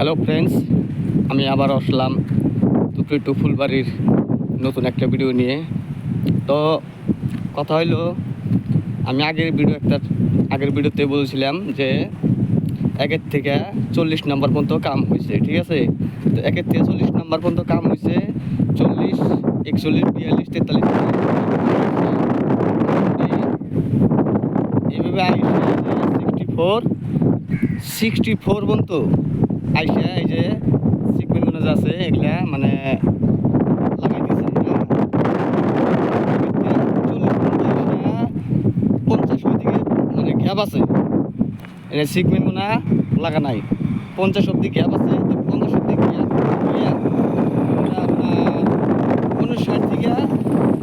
Hello friends আমি আবার আসলাম two ফুলবাড়ির নতুন একটা ভিডিও নিয়ে। তো কথা হইল, আমি আগের ভিডিও একটা, আগের ভিডিওতে বলছিলাম যে একের থেকে চল্লিশ নাম্বার পর্যন্ত কাম হয়েছে ঠিক আছে? তো একের থেকে চল্লিশ নাম্বার পর্যন্ত কাম হয়েছে চল্লিশ, একচল্লিশ, বিয়াল্লিশ, তেতাল্লিশ। এইভাবে আইসে সিক্সটি ফোর সিক্সটি ফোর পর্যন্ত। আইসা এই যে সিকমেন্টগুলো যে আছে, এগুলা মানে লাগাই আইসা পঞ্চাশ মানে গ্যাপ আছে। সিগমেন্টগুলো লাগা নাই। পঞ্চাশ অব্দি গ্যাপ আছে, তো পঞ্চাশ অব্দি গ্যাপ হইয়া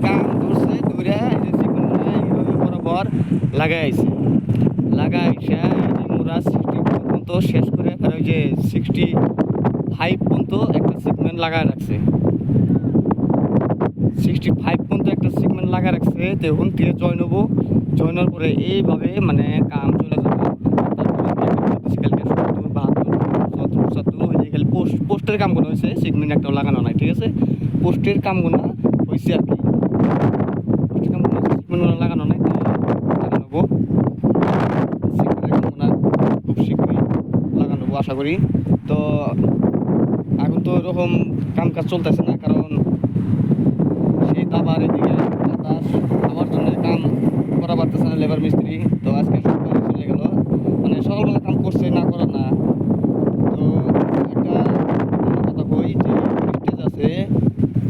কাম ধরছে ধরে এই যে সিগমেন্টগুলো এইভাবে বরাবর লাগাইছে লাগাইছে এই যে মোরা সিক্সটি পর্যন্ত শেষ করে ওই যে সিক্সটি ফাইভ পর্যন্ত একটা সিগমেন্ট লাগায় রাখছে। সিক্সটি ফাইভ পর্যন্ত একটা সিগমেন্ট লাগা রাখছে। তো এখন থেকে জয়েন হব? জয়েন হওয়ার পরে এইভাবে মানে কাম চলে যাবে। পোস্টের কামগুলো হয়েছে সিগমেন্ট একটাও লাগানো নাই ঠিক আছে পোস্টের কামগুলো হয়েছে আর কি পোস্টের কামগুলো সিগমেন্টগুলো লাগানো নাই তো লাগানো হব সিগমেন্টের কামগুলো খুব শীঘ্রই লাগানো হব আশা করি। তো এখন তো এরকম কাম কাজ চলতেছে না, কারণ সেই আবার এদিকে বাতাস আমার জন্য কাম করা পারতেছে না লেবার মিস্ত্রি। তো আজকে সকালে চলে গেল। মানে সকালবেলা কাম করছে, না করা না। তো একটা কথা কই যে ব্রিজটা আছে,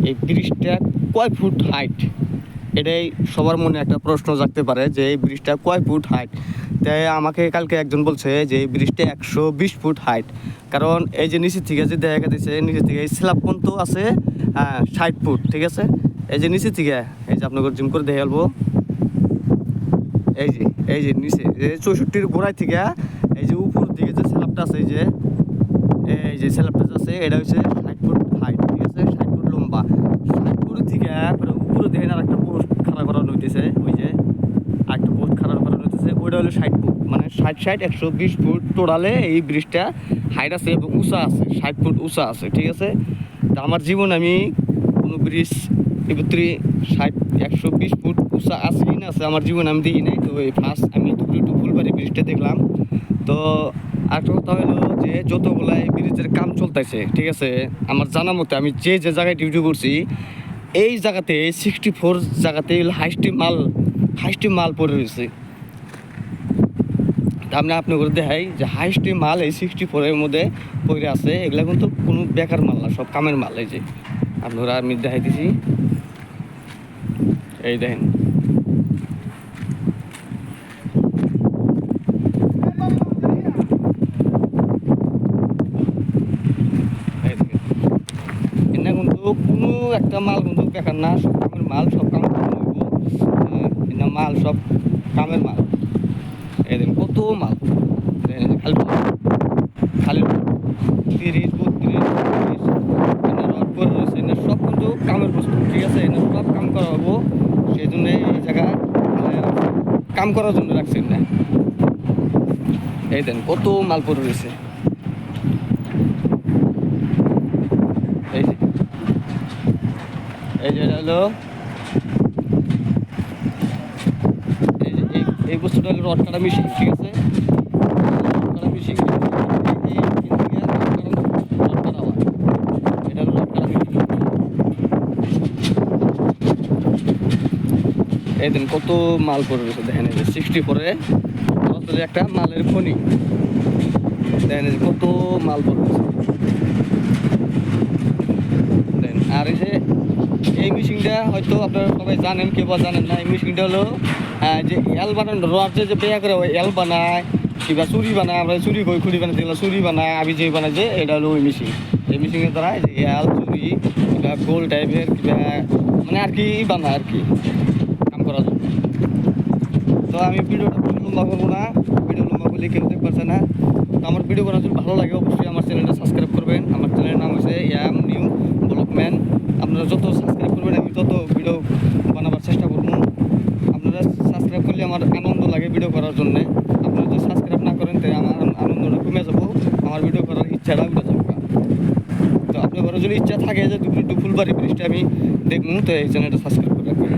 এই ব্রিজটা কয় ফুট হাইট এটাই সবার মনে একটা প্রশ্ন জাগতে পারে যে এই ব্রিজটা কয় ফুট হাইট তাই আমাকে কালকে একজন বলছে যে এই ব্রিজটা একশো বিশ ফুট হাইট কারণ এই যে নিচের থেকে যে দেখা গেছে, নিচের থেকে এই স্ল্যাব পর্যন্ত আছে হ্যাঁ ষাট ফুট, ঠিক আছে? এই যে নিচের থেকে, এই যে আপনাকে জিম করে দেখে গেলবো এই যে এই যে নিচে, এই চৌষট্টির গোড়ায় থেকে, এই যে উপর দিকে যে স্ল্যাবটা আছে, এই যে এই যে স্ল্যাবটা আছে, এটা হচ্ছে ষাট ফুট হাইট ঠিক আছে? ষাট ফুট লম্বা। ষাট ফুট থেকে পরে উপরে দেখেন আর একটা পোস্ট খাড়া করানো হইতেছে ওই যে আরেকটা পোস্ট খাড়া করানো ওইটা হলো ষাট ফুট। মানে ষাট ষাট, একশো বিশ ফুট টোটালে এই ব্রিজটা হাইট আছে এবং উঁচা আছে, ষাট ফুট উঁচা আছে, ঠিক আছে? তা আমার জীবন আমি কোনো ব্রিজ ভিতরে ষাট, একশো বিশ ফুট উঁচা আছে না, আছে আমার জীবন আমি দেখি নাই। তো এই ফার্স্ট আমি দুপুরে টু ফুলবাড়ি ব্রিজটা দেখলাম। তো আরেকটা কথা হলো যে যতগুলা এই ব্রিজের কাম চলতেছে, ঠিক আছে? আমার জানা মতে আমি যে যে জায়গায় ডিউটি করছি, এই জায়গাতে সিক্সটি ফোর জায়গাতে হাইস্টি মাল হাইস্টি মাল পড়ে রয়েছে। আমি আপনি করে দেখাই যে হাইস্টি মাল এই সিক্সটি ফোরের মধ্যে পড়ে আছে। এগুলা কিন্তু কোনো বেকার মাল না, সব কামের মাল, এই যে। আপনারা আমি দেখাই দিছি এই দেখেন। কোনো একটা মাল কিন্তু বেকার না, সব কামের মাল, সব কামের মাল সব কামের মাল। মাল। এই যে খালি খালি তিরিশ, বত্রিশ চল্লিশ রড করে রয়েছে এনে সব বস্তু, ঠিক আছে? এনে সব কাম করা হব। সেই জন্য এই জায়গা মানে কাম করার জন্য রাখছেন না এই দেন, কত মাল পড়ে রয়েছে। এই যে। এই এই বস্তুটা রড কাটা মেশিন, ঠিক আছে? রড কাটা মেশিন এই এখান থেকে রড কাটা- রড কাটা হয়। এটা হলো রড কাটা মেশিন এই দিন কত মাল পড়ে রয়েছে, দেখেন সিক্সটি ফোরে একটা মালের খনি। দেখেন কত মাল পড়ে রয়েছে। আর এই যে এই মেশিনটা হয়তো আপনারা সবাই জানেন, কেউ বা জানেন না, এই মেশিনটা হলো যে এল বানানো রড যে যে বেয়া করে ওই এল বানায়, কিংবা চুরি বানায়, আমরা চুরি কই খুঁড়ি বানাই যেগুলো চুরি বানায় আমি যে বানায় যে, এটা হলো ওই মেশিন এই মেশিনের দ্বারা যে এল চুরি কিংবা গোল টাইপের কিংবা মানে আর কি বানায় আর কি, কাম করার জন্য। তো আমি ভিডিওটা লম্বা করব না ভিডিও লম্বা করলে কেউ দেখতে পারছে না। তো আমার ভিডিও করা যদি ভালো লাগে অবশ্যই আমার চ্যানেলটা সাবস্ক্রাইব করবেন আমার চ্যানেলের নাম হচ্ছে এম নিউ ব্লকম্যান আপনারা যত সাবস্ক্রাইব করবেন আমি তত ভিডিও বানাবার চেষ্টা আমার আনন্দ লাগে ভিডিও করার জন্য। আপনি যদি সাবস্ক্রাইব না করেন তাই আমার আনন্দটা কমে যাব। আমার ভিডিও করার ইচ্ছাটা উঠে যাব। তো আপনার যদি ইচ্ছা থাকে যে দুপুর দুপুলবাড়ি ব্রিজটা আমি দেখব, তো এই চ্যানেলটা সাবস্ক্রাইব করে রাখবেন।